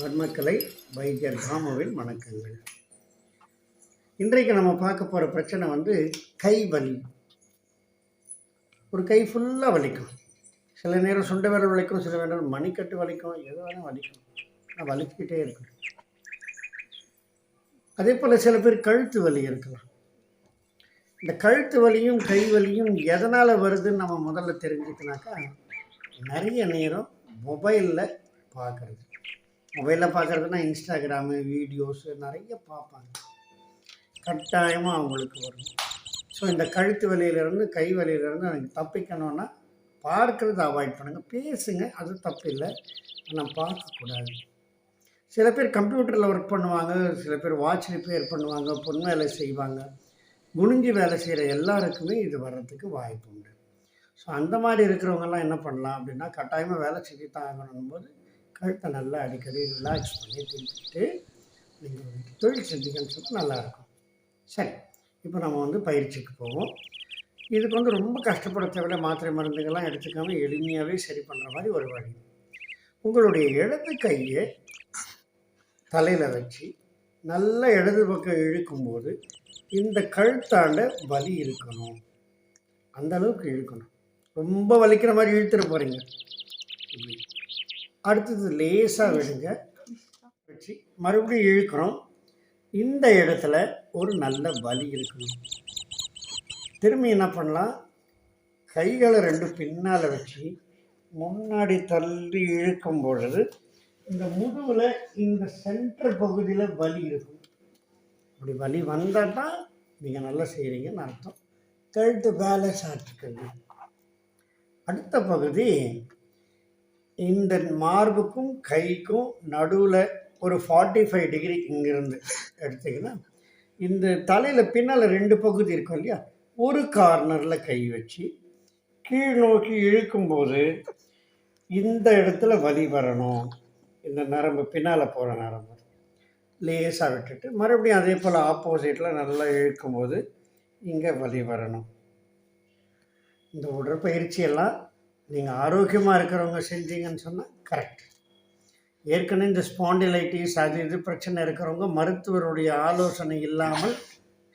வர்மக்கலை வைத்தியர் தாமுவின் வணக்கங்கள். இன்றைக்கு நம்ம பார்க்க போகிற பிரச்சனை வந்து கை வலி. ஒரு கை ஃபுல்லாக வலிக்கும். சில நேரம் சுண்ட விரல் வலிக்கும் சில நேரம் மணிக்கட்டு வலிக்கும் எது வேணால் வலிக்கும். ஆனால் வலிச்சுக்கிட்டே இருக்கும். அதே போல் சில பேர் கழுத்து வலி இருக்கலாம். இந்த கழுத்து வலியும் கை வலியும் எதனால் வருதுன்னு நம்ம முதல்ல தெரிஞ்சுக்கினாக்கா நிறைய நேரம் மொபைலில் பார்க்குறது. மொபைலில் பார்க்குறதுனா இன்ஸ்டாகிராமு வீடியோஸு நிறைய பார்ப்பாங்க. கட்டாயமாக அவங்களுக்கு வரும். ஸோ இந்த கழுத்து வலியிலேருந்து கை வலியிலேருந்து எனக்கு தப்பிக்கணும்னா பார்க்குறத அவாய்ட் பண்ணுங்கள் பேசுங்க அது தப்பு இல்லை. ஆனால் பார்க்கக்கூடாது. சில பேர் கம்ப்யூட்டரில் ஒர்க் பண்ணுவாங்க சில பேர் வாட்ச் ரிப்பேர் பண்ணுவாங்க பொன் வேலை செய்வாங்க. குனிஞ்சு வேலை செய்கிற எல்லாருக்குமே இது வர்றதுக்கு வாய்ப்பு உண்டு. ஸோ அந்த மாதிரி இருக்கிறவங்கெல்லாம் என்ன பண்ணலாம் அப்படின்னா கட்டாயமாக வேலை செஞ்சு தான் ஆகணும் போது கழுத்தை நல்லா அடிக்கடி ரிலாக்ஸ் பண்ணி திருப்பிட்டு நீங்கள் தொழில் செஞ்சீங்கன்னு சொன்னால் நல்லாயிருக்கும். சரி இப்போ நம்ம வந்து பயிற்சிக்கு போவோம். இதுக்கு வந்து ரொம்ப கஷ்டப்பட தேவையில்ல. மாத்திரை மருந்துகள்லாம் எடுத்துக்காமல் எளிமையாகவே சரி பண்ணுற மாதிரி ஒரு வழி. உங்களுடைய இடது கையை தலையில் வச்சு நல்லா இடது பக்கம் இழுக்கும்போது இந்த கழுத்தாண்ட வலி இருக்கணும். அந்த அளவுக்கு இழுக்கணும். ரொம்ப வலிக்கிற மாதிரி இழுத்துட்டு போகிறீங்க இப்படி. அடுத்தது லேசாக விடுங்க. வச்சு மறுபடியும் இழுக்கிறோம். இந்த இடத்துல ஒரு நல்ல வலி இருக்கணும். திரும்பி என்ன பண்ணலாம்? கைகளை ரெண்டு பின்னால் வச்சு முன்னாடி தள்ளி இழுக்கும் பொழுது இந்த முதுவில் இந்த சென்டர் பகுதியில் வலி இருக்கும். அப்படி வலி வந்தால் தான் நீங்கள் நல்லா செய்கிறீங்கன்னு அர்த்தம். கழுத்து பேலன்ஸ் ஆச்சுக்கோங்க அடுத்த பகுதி இந்த மார்புக்கும் கைக்கும் நடுவில் ஒரு ஃபார்ட்டி ஃபைவ் டிகிரி இங்கேருந்து எடுத்தீங்கன்னா இந்த தலையில் பின்னால் ரெண்டு பகுதி இருக்கும் இல்லையா? ஒரு கார்னரில் கை வச்சு கீழ் நோக்கி இழுக்கும்போது இந்த இடத்துல வலி வரணும். இந்த நரம்பு பின்னால் போகிற நரம்பு. லேசாக விட்டுட்டு மறுபடியும் அதே போல் ஆப்போசிட்டில் நல்லா இழுக்கும்போது இங்கே வலி வரணும். இந்த உடற்பயிற்சியெல்லாம் நீங்கள் ஆரோக்கியமாக இருக்கிறவங்க செஞ்சீங்கன்னு சொன்னால் கரெக்ட் ஏற்கனவே இந்த ஸ்பாண்டிலைட்டிஸ் அது இது பிரச்சனை இருக்கிறவங்க மருத்துவருடைய ஆலோசனை இல்லாமல்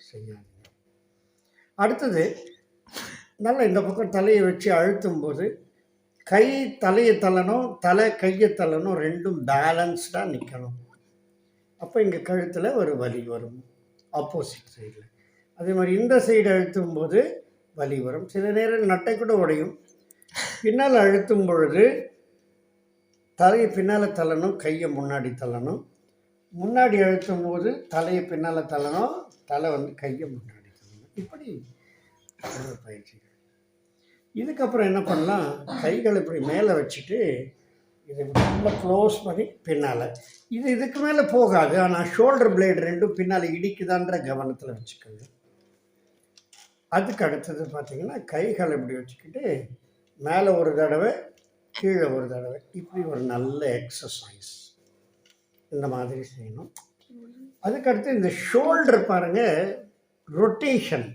செய்யாதீங்க. அடுத்தது நல்லா இந்த பக்கம் தலையை வச்சு அழுத்தும் போது கை தலையை தள்ளணும் தலை கையை தள்ளணும் ரெண்டும் பேலன்ஸ்டாக நிற்கணும் அப்போ இங்கே கழுத்தில் ஒரு வலி வரும். ஆப்போசிட் சைடில் அதே மாதிரி இந்த சைடு அழுத்தும் போது வலி வரும். சில நேரம் நட்டை கூட உடையும். பின்னால் அழுத்தும் பொழுது தலையை பின்னால் தள்ளணும் கையை முன்னாடி தள்ளணும். முன்னாடி அழுத்தும் போது தலையை பின்னால் தள்ளணும் தலை வந்து கையை முன்னாடி தள்ளணும். இப்படி பயிற்சி பயிற்சிகள். இதுக்கப்புறம் என்ன பண்ணலாம்? கைகள் இப்படி மேலே வச்சுட்டு இதை ரொம்ப க்ளோஸ் பண்ணி பின்னால். இது இதுக்கு மேலே போகாது. ஆனால் ஷோல்டர் பிளேடு ரெண்டும் பின்னால் இடிக்குதான்ற கவனத்தில் வச்சுக்கோங்க. அதுக்கு அடுத்தது பார்த்திங்கன்னா கைகள் இப்படி வச்சுக்கிட்டு மேலே ஒரு தடவை கீழே ஒரு தடவை. இப்படி ஒரு நல்ல எக்ஸசைஸ் இந்த மாதிரி செய்யணும். அதுக்கடுத்து இந்த ஷோல்டர் பாருங்கள் ரொட்டேஷன்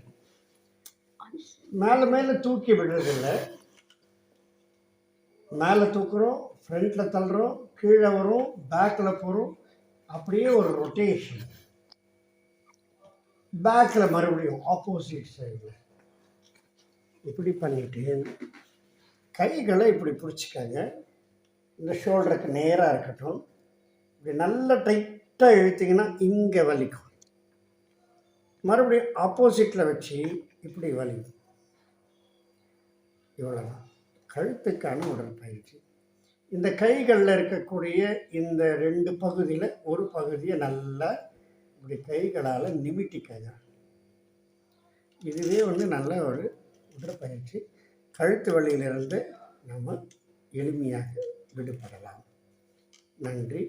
மேலே மேலே தூக்கி விடுறதில்லை. மேலே தூக்குறோம் ஃப்ரண்ட்டில் தள்ளுறோம் கீழே வரும் பேக்கில் போகிறோம் அப்படியே ஒரு ரொட்டேஷன் பேக்கில் மறுபடியும் ஆப்போசிட் சைடில் இப்படி பண்ணிட்டு கைகளை இப்படி பிடிச்சிக்கங்க. இந்த ஷோல்டருக்கு நேராக இருக்கட்டும். இப்படி நல்லா டைட்டாக இழுத்திங்கன்னா இங்கே வலிக்கும். மறுபடியும் ஆப்போசிட்டில் வச்சு இப்படி வலிக்கும். இவ்வளோதான் கழுத்துக்கான உடற்பயிற்சி. இந்த கைகளில் இருக்கக்கூடிய இந்த ரெண்டு பகுதியில் ஒரு பகுதியை நல்லா இப்படி கைகளால் நிமிட்டிக்கங்க. இதுவே வந்து நல்ல ஒரு உடற்பயிற்சி. கழுத்து வழியிலிருந்து நம்ம எளிமையாக விடுபடலாம். நன்றி